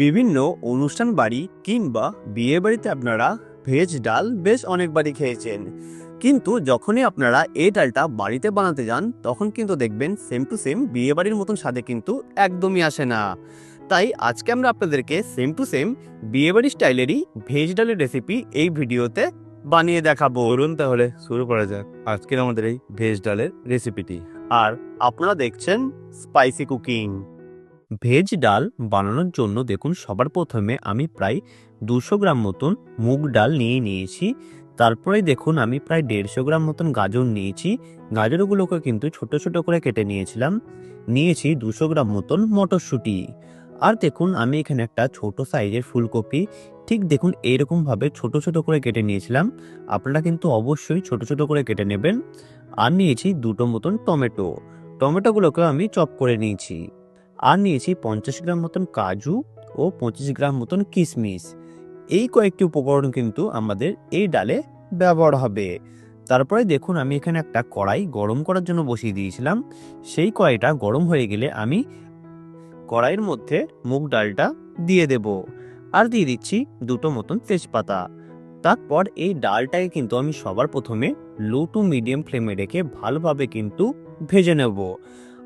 বিভিন্ন অনুষ্ঠান বাড়ি কিংবা বিয়ে বাড়িতে আপনারা ভেজ ডাল বেশ অনেকবারই খেয়েছেন। কিন্তু যখনই আপনারা এই ডালটা বাড়িতে বানাতে যান তখন কিন্তু দেখবেন সেম টু সেম বিয়ে বাড়ির মতন স্বাদে কিন্তু একদমই আসে না। তাই আজকে আমরা আপনাদেরকে সেম টু সেম বিয়েবাড়ি স্টাইলেরই ভেজ ডালের রেসিপি এই ভিডিওতে বানিয়ে দেখাবো। বলুন তাহলে শুরু করা যাক আজকের আমাদের এই ভেজ ডালের রেসিপিটি আর আপনারা দেখছেন স্পাইসি কুকিং ভেজ ডাল বানানোর জন্য দেখুন সবার প্রথমে আমি প্রায় দুশো গ্রাম মতন মুগ ডাল নিয়ে নিয়েছি। তারপরে দেখুন আমি প্রায় দেড়শো গ্রাম মতন গাজর নিয়েছি। গাজরগুলোকে কিন্তু ছোট ছোট করে কেটে নিয়েছিলাম। নিয়েছি দুশো গ্রাম মতন মটরশুঁটি। আর দেখুন আমি এখানে একটা ছোট সাইজের ফুলকপি, ঠিক দেখুন এইরকমভাবে ছোট ছোট করে কেটে নিয়েছিলাম। আপনারা কিন্তু অবশ্যই ছোট ছোট করে কেটে নেবেন। আর নিয়েছি দুটো মতন টমেটো। টমেটোগুলোকে আমি চপ করে নিয়েছি। আর নিয়েছি পঞ্চাশ গ্রাম মতন কাজু ও পঁচিশ গ্রাম মতন কিশমিশ এই কয়েকটি উপকরণ কিন্তু আমাদের এই ডালে ব্যবহার হবে। তারপরে দেখুন, আমি এখানে একটা কড়াই গরম করার জন্য বসিয়ে দিয়েছিলাম। সেই কড়াইটা গরম হয়ে গেলে আমি কড়াইয়ের মধ্যে মুগ ডালটা দিয়ে দেব। আর দিয়ে দিচ্ছি দুটো মতন তেজপাতা। তারপর এই ডালটাকে কিন্তু আমি সবার প্রথমে লো টু মিডিয়াম ফ্লেমে রেখে ভালোভাবে কিন্তু ভেজে নেব।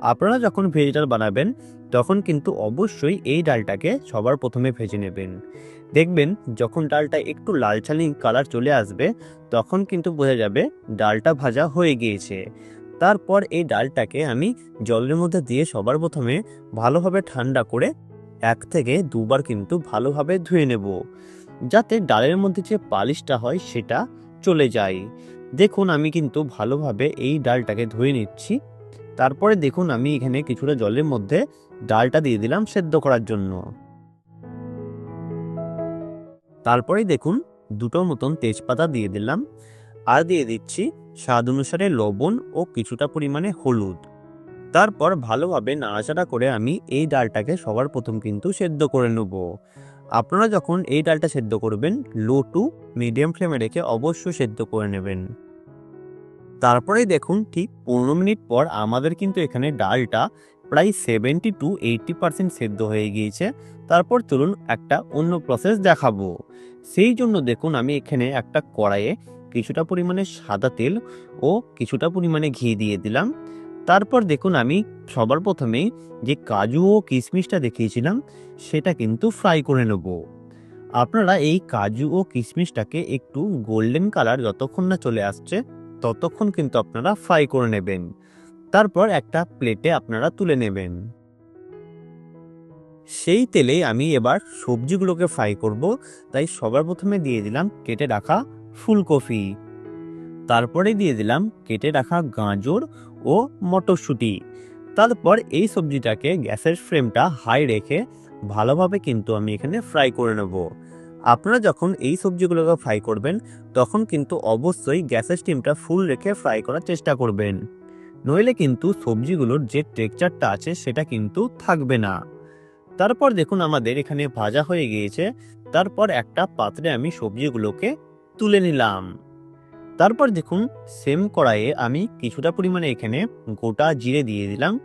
আপনারা যখন ভেজ ডাল বানাবেন, তখন কিন্তু অবশ্যই এই ডালটাকে সবার প্রথমে ভেজে নেবেন। দেখবেন যখন ডালটা একটু লালচালি কালার চলে আসবে, তখন কিন্তু বোঝা যাবে ডালটা ভাজা হয়ে গিয়েছে। তারপর এই ডালটাকে আমি জলের মধ্যে দিয়ে সবার প্রথমে ভালোভাবে ঠান্ডা করে এক থেকে দুবার কিন্তু ভালোভাবে ধুয়ে নেব, যাতে ডালের মধ্যে যে পালিশটা হয় সেটা চলে যায়। দেখুন আমি কিন্তু ভালোভাবে এই ডালটাকে ধুয়ে নিচ্ছি। তারপরে দেখুন আমি এখানে কিছুটা জলের মধ্যে ডালটা দিয়ে দিলাম সেদ্ধ করার জন্য। তারপরে দেখুন দুটো মতন তেজপাতা দিয়ে দিলাম আর দিয়ে দিচ্ছি স্বাদ অনুসারে লবণ ও কিছুটা পরিমাণে হলুদ। তারপর ভালোভাবে নাড়াচাড়া করে আমি এই ডালটাকে সবার প্রথম কিন্তু সেদ্ধ করে নেব। আপনারা যখন এই ডালটা সেদ্ধ করবেন লো টু মিডিয়াম ফ্লেমে রেখে অবশ্যই সেদ্ধ করে নেবেন। তারপরেই দেখুন ঠিক পনেরো মিনিট পর আমাদের কিন্তু এখানে ডালটা প্রায় সেভেন্টি টু এইটটি পার্সেন্ট সেদ্ধ হয়ে গিয়েছে। তারপর চলুন একটা অন্য প্রসেস দেখাবো। সেই জন্য দেখুন আমি এখানে একটা কড়াইয়ে কিছুটা পরিমাণে সাদা তেল ও কিছুটা পরিমাণে ঘি দিয়ে দিলাম। তারপর দেখুন আমি সবার প্রথমেই যে কাজু ও কিশমিশটা দেখিয়েছিলাম, সেটা কিন্তু ফ্রাই করে নেব। আপনারা এই কাজু ও কিশমিশটাকে একটু গোল্ডেন কালার যতক্ষণ না চলে আসছে ততক্ষণ কিন্তু আপনারা ফ্রাই করে নেবেন। তারপর একটা প্লেটে আপনারা তুলে নেবেন। সেই তেলে আমি এবার সবজিগুলোকে ফ্রাই করব। তাই সবার প্রথমে দিয়ে দিলাম কেটে রাখা ফুলকপি। তারপরে দিয়ে দিলাম কেটে রাখা গাজর ও মটরশুঁটি। তারপর এই সবজিটাকে গ্যাসের ফ্লেমটা হাই রেখে ভালোভাবে কিন্তু আমি এখানে ফ্রাই করে নেব। আপনারা যখন এই সবজিগুলোকে ফ্রাই করবেন, তখন কিন্তু অবশ্যই গ্যাসের স্টিমটা ফুল রেখে ফ্রাই করার চেষ্টা করবেন। নইলে কিন্তু সবজিগুলোর যে টেক্সচারটা আছে, সেটা কিন্তু থাকবে না। তারপর দেখুন আমাদের এখানে ভাজা হয়ে গিয়েছে। তারপর একটা পাত্রে আমি সবজিগুলোকে তুলে নিলাম। তারপর দেখুন সেম কড়াইয়ে আমি কিছুটা পরিমাণে এখানে গোটা জিরে দিয়ে দিলাম।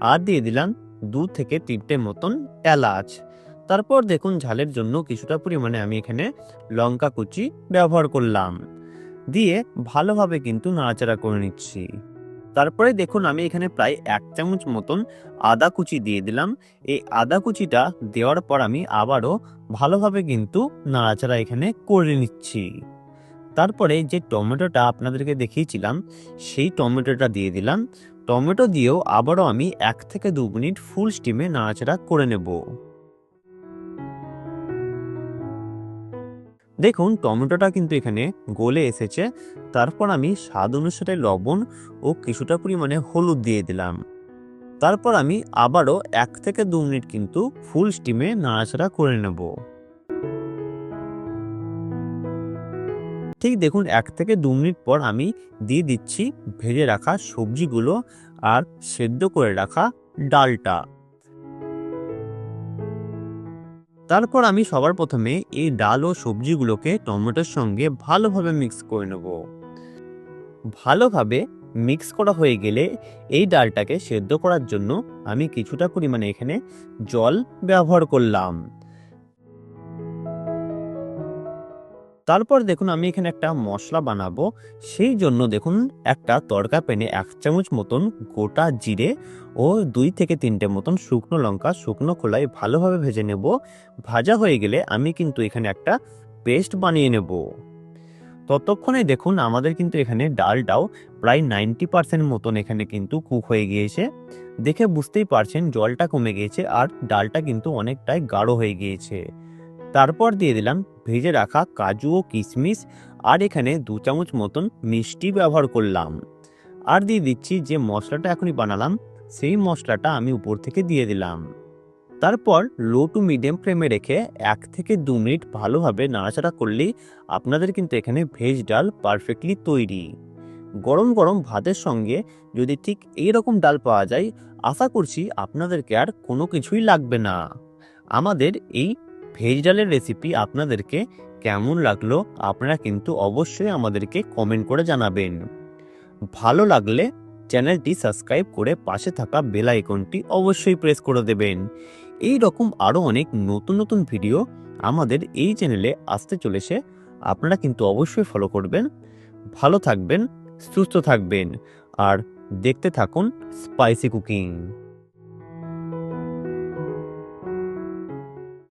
আর দিয়ে দিলাম দু থেকে তিনটে মতন এলাচ। তারপর দেখুন ঝালের জন্য কিছুটা পরিমাণে আমি এখানে লঙ্কা কুচি ব্যবহার করলাম। দিয়ে ভালোভাবে কিন্তু নাড়াচাড়া করে নিচ্ছি। তারপরে দেখুন আমি এখানে প্রায় এক চামচ মতন আদা কুচি দিয়ে দিলাম। এই আদা কুচিটা দেওয়ার পর আমি আবারও ভালোভাবে কিন্তু নাড়াচাড়া এখানে করে নিচ্ছি। তারপরে যে টমেটোটা আপনাদেরকে দেখিয়েছিলাম, সেই টমেটোটা দিয়ে দিলাম। টমেটো দিয়েও আবারও আমি এক থেকে দু মিনিট ফুল স্টিমে নাড়াচাড়া করে নেব। দেখুন, টমেটোটা কিন্তু এখানে গলে এসেছে। তারপর আমি স্বাদ অনুসারে লবণ ও কিছুটা পরিমাণে হলুদ দিয়ে দিলাম। তারপর আমি আবারও এক থেকে দু মিনিট কিন্তু ফুল স্টিমে নাড়াচাড়া করে নেব। ঠিক দেখুন, এক থেকে দু মিনিট পর আমি দিয়ে দিচ্ছি ভেজে রাখা সবজিগুলো আর সেদ্ধ করে রাখা ডালটা। তারপর আমি সবার প্রথমে এই ডাল ও সবজিগুলোকে টমেটোর সঙ্গে ভালোভাবে মিক্স করে নেব। ভালোভাবে মিক্স করা হয়ে গেলে এই ডালটাকে সেদ্ধ করার জন্য আমি কিছুটা পরিমাণে এখানে জল ব্যবহার করলাম। তারপর দেখুন আমি এখানে একটা মশলা বানাবো। সেই জন্য দেখুন একটা তড়কা প্যানে এক চামচ মতন গোটা জিরে ও দুই থেকে তিনটে মতন শুকনো লঙ্কা, শুকনো খোলায় ভালোভাবে ভেজে নেব। ভাজা হয়ে গেলে আমি কিন্তু এখানে একটা পেস্ট বানিয়ে নেব। ততক্ষণে দেখুন আমাদের কিন্তু এখানে ডালটাও প্রায় নাইনটি পার্সেন্ট মতন এখানে কিন্তু কুক হয়ে গিয়েছে। দেখে বুঝতেই পারছেন জলটা কমে গিয়েছে আর ডালটা কিন্তু অনেকটাই গাঢ় হয়ে গিয়েছে। তারপর দিয়ে দিলাম ভেজে রাখা কাজু ও কিশমিশ আর এখানে দু চামচ মতন মিষ্টি ব্যবহার করলাম। আর দিয়ে দিচ্ছি যে মশলাটা এখনই বানালাম, সেই মশলাটা আমি উপর থেকে দিয়ে দিলাম। তারপর লো টু মিডিয়াম ফ্লেমে রেখে এক থেকে দু মিনিট ভালোভাবে নাড়াচাড়া করলেই আপনাদের কিন্তু এখানে ভেজ ডাল পারফেক্টলি তৈরি। গরম গরম ভাতের সঙ্গে যদি ঠিক এই রকম ডাল পাওয়া যায়, আশা করছি আপনাদেরকে আর কোনো কিছুই লাগবে না। আমাদের এই ভেজ ডালের রেসিপি আপনাদেরকে কেমন লাগল আপনারা কিন্তু অবশ্যই আমাদেরকে কমেন্ট করে জানাবেন। ভালো লাগলে চ্যানেলটি সাবস্ক্রাইব করে পাশে থাকা বেল আইকনটি অবশ্যই প্রেস করে দেবেন। এই রকম আরও অনেক নতুন নতুন ভিডিও আমাদের এই চ্যানেলে আসতে চলেছে, আপনারা কিন্তু অবশ্যই ফলো করবেন। ভালো থাকবেন, সুস্থ থাকবেন, আর দেখতে থাকুন স্পাইসি কুকিং